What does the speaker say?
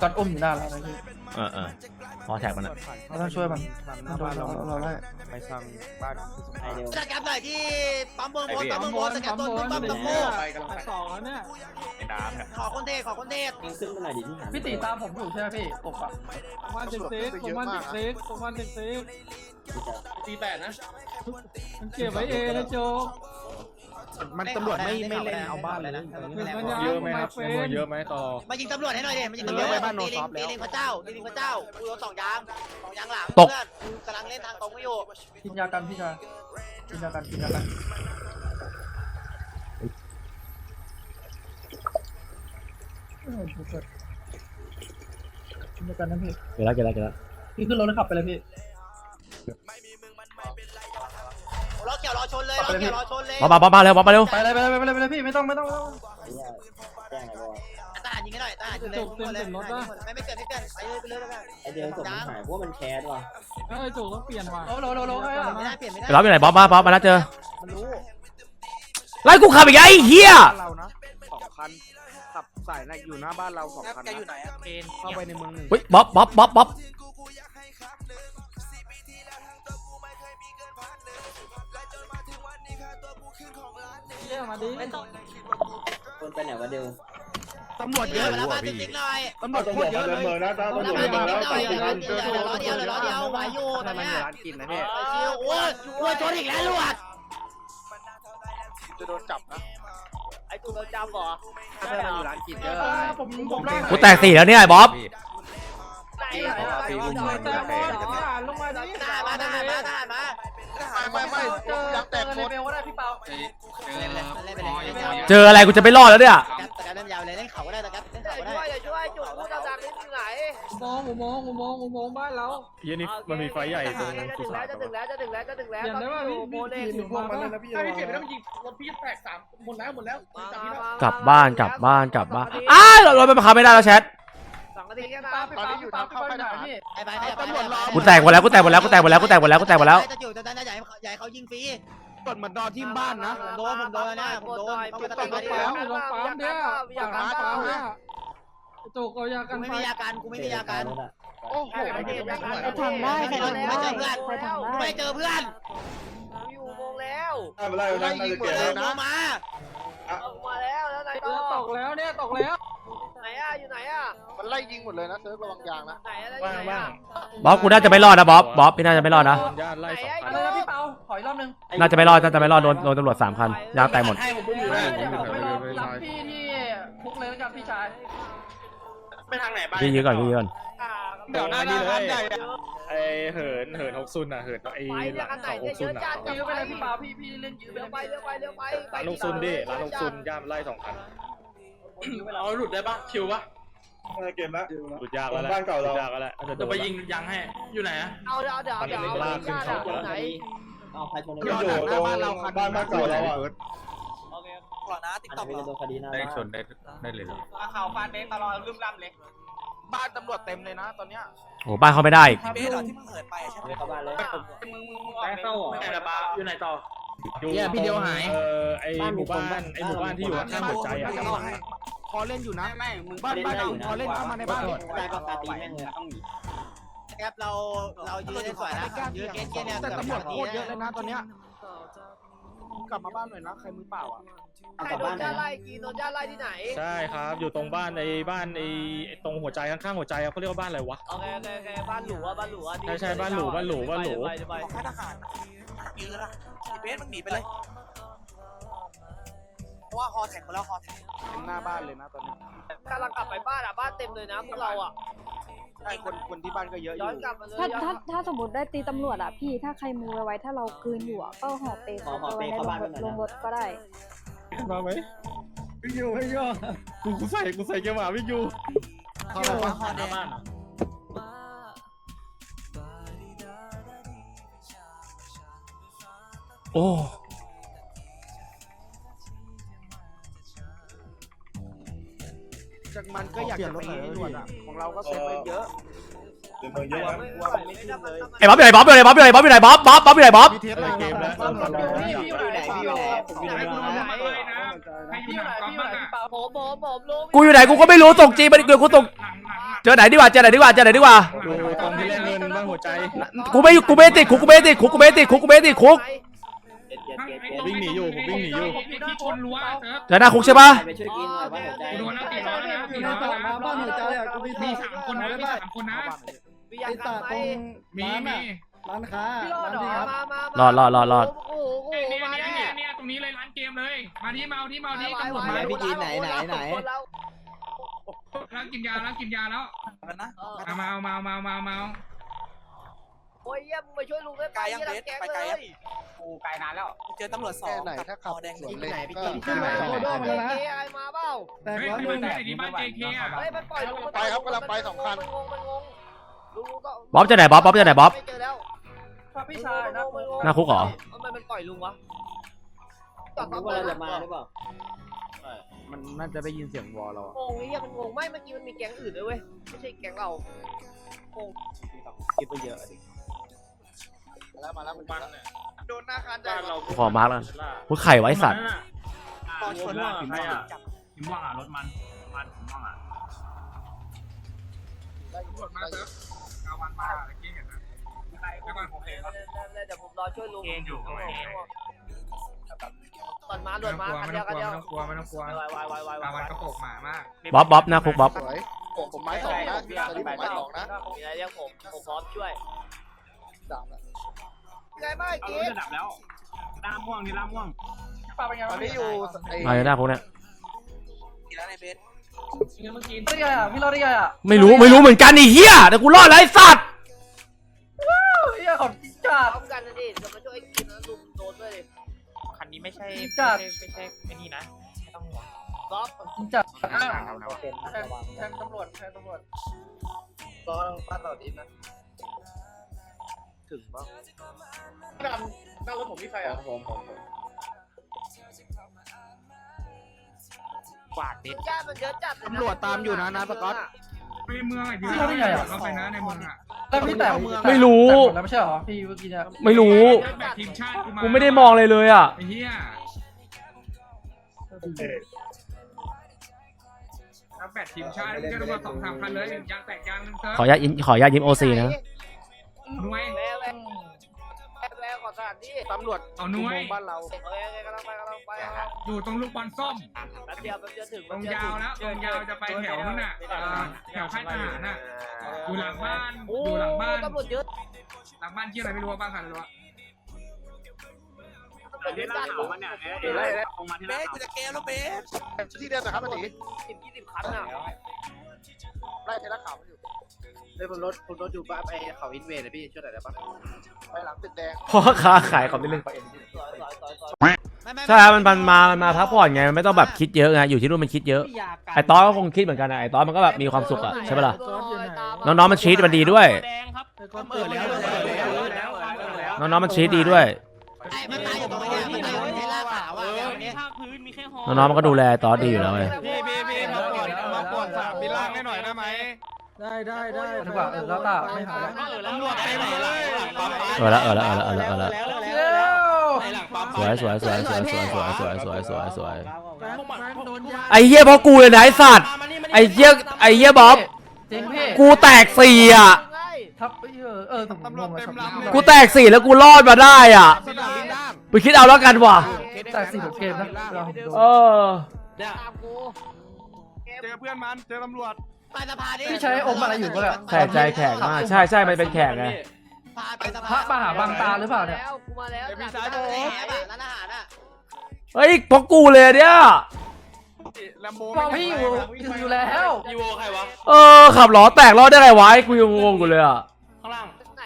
ก่อนอุ้มอยู่หน้าเราเลยพี่เออเออพอแท็กมันอะเราต้องช่วยมันหน้าบ้านเราเราเราได้ไปสั่งบ้านไอเดียวสแกปหน่อยที่ปั๊มเมืองบนปั๊มเมืองบนสแกปต้นปั๊มปั๊มตะโพสองเนี่ยไอ้น้ำเนี่ยขอคนเทขอคนเทยิงขึ้นมาหน่อยดิที่หาพี่ตีตามผมอยู่ใช่ไหมพี่ปกอะประมาณสิบซิกประมาณสิบซิกประมาณสิบซิกตีแปดนะมันเก็บไว้เองนะโจ๊ก มันตำรวจไม่ไม่เล่นเอาบ้านเลยนะเยอะไหมครับเยอะไหมมายิงตำรวจให้หน่อยดิมายิงตำรวจตีลิงตีลิงพระเจ้าตีลิงพระเจ้ากูโดนสองยางสองยางหลังเพื่อนกูกำลังเล่นทางตรงไม่อยู่กินยากันพี่ชายกินยากันกินยากันเออเกิดกินยากันนะพี่เกิดแล้วเกิดแล้วเกิดแล้วพี่ขึ้นรถแล้วขับไปเลยพี่ ยวรอชนเลยรถเกี่ยวรอชนเลยบ๊อบบ๊อบบ๊อบมาเร็วบ๊อบมาเร็วไปเลยไปเลยไปเลยไปเลยพี่ไม่ต้องไม่ต้องไม่ต้องไอ้เหี้ยแจ้งอะไรบอกทหารยิงให้หน่อยทหารยิงเลยไม่ไม่เกิดไม่เกิดไปเลยไปเลยแล้วกันไอเดียวส่งมันหายเพราะว่ามันแคสว่ะไอ้โจ๊กต้องเปลี่ยนว่ะโลโลโลโลให้ไม่ได้เปลี่ยนไม่ได้ไอ้บ๊อบอยู่ไหนบ๊อบมาบ๊อบมาแล้วเจอมันรู้ไล่กูขับอีกไอ้เหี้ยบ้านเรานะสองคันขับสายนะอยู่หน้าบ้านเราสองคันแกอยู่ไหนอะเคนเข้าไปในเมืองหนึ่งเฮ้ยบ๊อบบ๊อบบ๊อบบ๊อบ เรียกมาดิคนไปไหนวะเดียวตำรวจเยเยอะอะแล้วบ้านติ๊กหน่อยตำรวจโคตรเยอะเลยแล้วบ้านติ๊กหน่อยเหลือล้อเดียวเหลือล้อเดียวไหวอยู่ตอนมันนี้อยู่ร้านกินนะพี่ไปชิวโอ้ยโอ้ยชนอีกแล้วลวดจะโดนจับนะไอ้ตูเราจำเหรอถ้ามันอยู่ร้านกินเยอะผมผมได้กูแตกสี่แล้วเนี่ยไอ้บ๊อบ เลยเล่นไปเลยเจออะไรกูจะไม่รอดแล้วเนี่ยแต่การเล่นยาวเลยเล่นเขาก็ได้แต่การเล่นเขาก็ได้อย่าช่วยจุดพูดดังๆนี่อยู่ไหนมองอุโมงค์อุโมงค์อุโมงค์บ้านเรายี่นี่มันมีไฟใหญ่ตรงจะสุถึงสาแล้วนจะถึงแล้วจะถึงแล้วจะถึงแล้วเปลี่ยนได้ป่ะพี่โมพี่เดลถือมาป่ะถ้าพี่เปลี่ยนไม่ต้องยิงรถพี่แตกสามหมดแล้วหมดแล้วกลับบ้านกลับบ้านกลับบ้านอ้าวรถไปบังคับไม่ได้แล้วแชทสองนาทีแค่ตานั้นพี่เปาพี่เปาเข้าไปไหนพี่ไอ้ไปไปตำรวจรอกูแตกหมดแล้วกูแตกหมดแล้วกูแตกหมดแล้วกูแตกหมดแล้วกูแตกหมดแล้วจะอยู่แต่นั้นใหญ่ใหญ่เขายิงฟรี ตำรวจเหมือนนอนที่บ้านนะผมโดนผมโดนนะผมโดนเขาจุมาดตีตกมาปั๊มอยู่ตรงปั๊มเนี่ยปากปั๊มปั๊มเนี่ยโจ๊กเอายากักูนไม่ไฟมียาการกูไม่มียาการโอ้โหไปทำได้กูไม่เจอเพื่อนอยู่โมงแล้วไล่ยิงหมดเจเลอยกูนะมาออกมาแล้วแล้วไหนเอต่อตอกแล้วเนี่ยตกแล้ว ไหนอะอยู่ไหนอะมันไล่ยิงหมดเลยนะเซิร์ฟระวังยางนะไหนอะไรอยู่ไหนอะบ๊อบกูน่าจะไม่รอดนะบ๊อบบ๊อบพี่น่าจะไม่รอดนะ ญาติไล่สองคัน อะไรนะพี่เปาขออีกรอบนึงน่าจะไม่รอดน่าจะไม่รอดโดนโดนตำรวจสามคันยางแตกหมด ให้ผมอยู่เดี๋ยวผมไปรอรับพี่ที่คุกเลยแล้วกันพี่ชายไปทางไหนบ้างพี่ยื้อก่อนพี่ยื้อก่อนเดี๋ยวหน้าบ้านใหญ่อะ ไอเหินเหินหกซุนอะเหินไอไปหเรื่ลัองงกันไหนเขาหเนี่ยกเยซุนอะอะจัดยื้อไปเลยพี่เปาพี่พี่เล่นยื้อไปเร็วไปเลยเร็วไปเร็วไปร้านลงซุนดิร้านลงซุนย่ามไล่สองคันเอาหลุดได้ปะคิวปะ เกมแล้วหลุดยากแล้วแหละบ้านเก่าเราหลุดยากแล้วแหละน่าจะโดจะนไปยิงยังให้ อยู่ไหนอะ เอาเดี๋ยวเดี๋ยวเดี๋ยวญาติอยู่ไหนเอาใครชนอยู่หน้าบ้านเราคันบ้านบ้านเก่าเราอะขอนะติ๊กอันต็อกนี้เป็นโดนคดีนะได้ชนได้ได้เลยข่าวฟานเบสตลอดลืมล่ำเลย บ้านตำรวจเต็มเลยนะตอนเนี้ยโอ้บ้านเขาไม่ได้อีกเบสเหรอที่มึงเหินไปใช่ไหมเข้าบ้านเลยมึงมึงมึงออกเข้าเหรอไหนละบ้าอยู่ไหนต่อเนี่ยพี่เดียวหาย เออไอหมู่บ้านไอหมู่บ้านที่อยู่ข้างๆหัวใจอะ พอเล่นอยู่นะไม่มึงบ้านบ้านเราพอเล่นเข้ามาในบ้านได้ก็การตีแม่งเลยต้องหนีครับเราเรายืนได้สวยนะยืนเกสเนี่ยแต่ตำรวจโคตรเยอะเลยนะตอนเนี้ยกลับมาบ้านหน่อยนะใครมือเปล่าอะเอาใคกรลับโดบ้านนญาติไล่กีโดนญาติไล่ที่ไหน ใช่ครับ อยู่ตรงบ้านไอบ้านไอตรงหัวใจข้างๆหัวใจเขาเรียกว่าบ้านอะไรวะ โอเคโอเคโอเคบ้านหรูอะบ้านหรูอะใช่ใช่บ้านหรูบ้านหรูบ้านหรู ไปไปค่ายทหารยืนละเบสมึงหนีไปเลยเพ ราะว่าฮอแท็กมาแล้วฮอแท็กหน้าบ้านเลยนะตอนนี้กำลังกลับไปบ้านอะบ้านเต็มเลยนะพวกเราอะใช่คนคนที่บ้านก็เยอะอย้ยู่อนกลับมาเลยถ้าถ้าถ้าสมมติได้ตีตำรวจอะพี่ถ้าใครมือไว้ ถ้าเรากลืนอยู่อะก็ห่อเปย์เขาไว้ในลงรถลงรถก็ได้ มาไหมวิ่งอยู่วิ่งอยู่กูกูใส่กูใส่เกียร์หมาวิ่งอยู่ฮอแท็กฮอแท็กโอ้ จากมันก็อยากจะไปให้ด่วนอะของเราก็เซฟไปเยอะเดี๋ยวเมืองเยอะนะไอ้บ๊อบอยู่ไหนบ๊อบอยู่ไหนบ๊อบอยู่ไหนบ๊อบอยู่ไหนบ๊อบบ๊อบบ๊อบอยู่ไหนบ๊อบมีเทปอะไรเกมแล้วพี่อยู่ไหนพี่อยู่ไหนผมอยู่ไหนใครอยู่ไหนพี่อยู่ไหนพี่เปาผมผมผมลุงกูอยู่ไหนกูก็ไม่รู้ส่งจีมันเกิดกูส่งเจอไหนดีกว่าเจอไหนดีกว่าเจอไหนดีกว่าดูตรงที่เล่นเงินบ้างหัวใจกูไม่กูไม่ติดคุกกูไม่ติดคุกกูไม่ติดคุกกูไม่ติดคุกเจ็ดเจ็ดเจ็ดเจ็ดวิ่งหนีอยู่ผมวิ่งหนีอยู่ที่ชนรั้วเซิร์ฟเจอหน้าคุกใช่ปะไปช่วยกินหน่อยว่าหัวใจโดนแล้วตีล้อแล้วอยู่ตีในล้อตลาดแล้วน้ำบ้านหัวใจอะกูมีมีท่าสามคนนะมีสามคนนะมีไอ้ยาตากันตไหมรงมีร้านมีอะร้านค้าพี่รอดร้านเหรนี้อครับ มามารอดรอดรอดรอด โอ้โหโอ้เนี่ยโหเนี่ยมาเนี่ยแน่เนี่ยตรงนี้เลยร้านเกมเลย มาที่เมาที่เมาที่ตำรวจไว้มาไว้พี่จีนไหนไหนไหนคนเราร้านกินยาร้านกินยาแล้วเออเอามาเอามาเอามาเอามาเอามาโอ้ยเยี่ยมมาช่วยลุงได้ไปยังเบสไปไกลยัง กูไกลนานแล้วเจอตำรวจสองไหนถ้าขับสวนเลนก็ขึ้นมาโคโดมาแล้วนะเอะไรมาเปล่าแตกเฮ้ยร้อยที่หมันึ่นงใส่ที่บ้านเจเคอะเฮ้ยมันปล่อยลุงมันไปครับกำลังไปสองคันมันงงมันงงลุงก็บ๊อบเจอไหนบ๊อบบ๊อบเจอไหนบ๊อบไม่เจอแล้วครับพี่ชายนะมันงงหน้าคุกเหรอทำไมมันปล่อยลุงวะรู้ว่าเราจะมาหรือเปล่ามันน่าจะได้ยินเสียงวอลเรางงไอ้เหี้ยมันงงไม่เมื่อกี้มันมีแก๊งอื่นด้วยเว้ยไม่ใช่แก๊งเราคิดไปเยอะดิ แล้วมาแล้วมันโดนหน้าคันได้ขอมาร์กแล้วกูไข่ไว้สัตว์ ตอนชนว่าใครอะหิมว่างอะรถมันมันหิมว่างอะตำรวจมาเซิร์ฟเอาวันมาเมื่อกี้เห็นนะแล้วก็โอเคครับเดี๋ยวผมรอช่วยลุงเกณฑ์อยู่โอเคก่อนมาไม่ด่วต้นองมากลัวคันไม่ต้ยอวงกลัวเดียวไม่ต้องกลัวไม่ต้องกลัววายวายวายวายตาวันกระโปกหมามากบ๊อบบ๊อบหน้าคุกบ๊อบ สวยผมผมไม้สองนะตอนนี้ผมไม้สองนะมีอะไรเรียกผมผมพร้อมช่วยสามแล้ว ไงบ้างเอากิรถนจะดับแล้วล่ามม่วงนี่ล่ามม่วงปาเป็นไงตอนนี้อยู่ไอ้มาอยู่หน้าคุกเนี่ยกี่แล้วในเบสเมื่อกี้ได้ไงอะพี่รอดได้ไงอะไม่รู้ไม่รู้เหมือนกันไอ้เหี้ยแต่กูรอดแล้วไอ้สัตว์เฮียของจัด พร้อมกันนะดิจะมาช่วยกินนะลุงโดนด้วยดิคันนี้ไม่ใช่จัดไม่ใช่ไอ้นี่นะไม่ต้องห่วงก๊อฟจัดอ้าวเอาแล้วเป็นแทงแทงตำรวจแทงตำรวจ ก็ป้าต่อดินนะ ถึงป่ะดำนั่งรถผมมีใครอะผมผมผมกวาดดิญาติมันเยอะจัดตำรวจตามอยู่นะนะสก๊อตไปเมืองอะเราไปนะในเมืองอะแล้วพี่แต่ไม่รู้ แต่หมดแล้วไม่ใช่เหรอพี่เมื่อกี้เนี่ยไม่รู้ แบบทีมชาติกูไม่ได้มองเลยเลยอะ ไอ้เหี้ยถ้าแบตทีมชาติก็ต้องมาสองสามพันเลยยางแตกยางนึงเซิร์ฟขออนุญาตอินขออนุญาตยิ้มโอซีนะ หน่วย แม่แม่แม่ขอสถานที่ตำรวจเอาหน่วยบ้านเราโอเคกำลังไปกำลังไปอยู่ตรงลูกบอลส้ม แป๊บเดียวแป๊บเดียวถึงตรงยาวแล้วตรงยาวจะไปแถวนู้นน่ะเอ่อแถวค่ายทหารน่ะอยู่หลังบ้านอยู่หลังบ้านตำรวจเยอะหลังบ้านที่อะไรไม่รู้ว่าบ้านใครไม่รู้อะตำรวจเยอะจัดเบสกูจะเกมแล้วเบสที่เดิมนะครับตีสิบยี่สิบคันอะ ไล่เทล่าขาวอยู่เฮ้ยบนรถบนรถอยู่ป้าไปเขาอินเวดนะพี่ช่วยหน่อยได้ปะไปหลังตึกแดงเพราะค้าขายของนิดนึงสอยสอยสอยสอยใช่ครับมันมันมามันมาพักผ่อนไงมันไม่ต้องแบบคิดเยอะไงอยู่ที่นู่นมันคิดเยอะไอ้ต้อก็คงคิดเหมือนกันนะไอ้ต้อมันก็แบบมีความสุขอะใช่ปะล่ะน้องๆมันชีตมันดีด้วยเปิดแล้วเปิดแล้วน้องๆมันชีตดีด้วยไอ้มันตายอยู่ตรงนี้มันตายอยู่ในเทล่าขาวอะเนี่ยน้องๆมันก็ดูแลต้อดีอยู่แล้วเว้ ได้ได้ได้ถูกป่ะเออแล้วตาไม่หาแล้วตำรวจไปไหนเลยเออละเออละเออละเออละเออละเร็วสวยสวยสวยสวยสวยสวยสวยสวยสวยสวยแฟนแฟนโดนยาไอ้เหี้ยเพราะกูเลยนะไอ้สัตว์ไอ้เหี้ยไอ้เหี้ยบ๊อบจริงพี่กูแตกสี่อะทับเออเออตำรวจเต็มลำกูแตกสี่แล้วกูรอดมาได้อะสนามบินล่างไปคิดเอาแล้วกันว่ะแต่สี่หมดเกมนะเราเออตามกูเจอเพื่อนมันเจอตำรวจ ไปสภาดิพี่ใช้อมอะไรอยู่ก็แหละแขกใจแขกมากใช่ใช่มันเป็นแขกไง พาไปสพระภามหาบางตาหรือเปล่าเนี่ย แล้วกูมาแล้วร้านอาหารอะร้านอาหารอะเฮ้ยเพราะกูเลยเนี่ยแลมโบมองพี่อยู่อยู่แล้ว อีโวใครวะ เออขับล้อแตกรอดได้ไงวะไอ้กูยังงงกูเลยอะ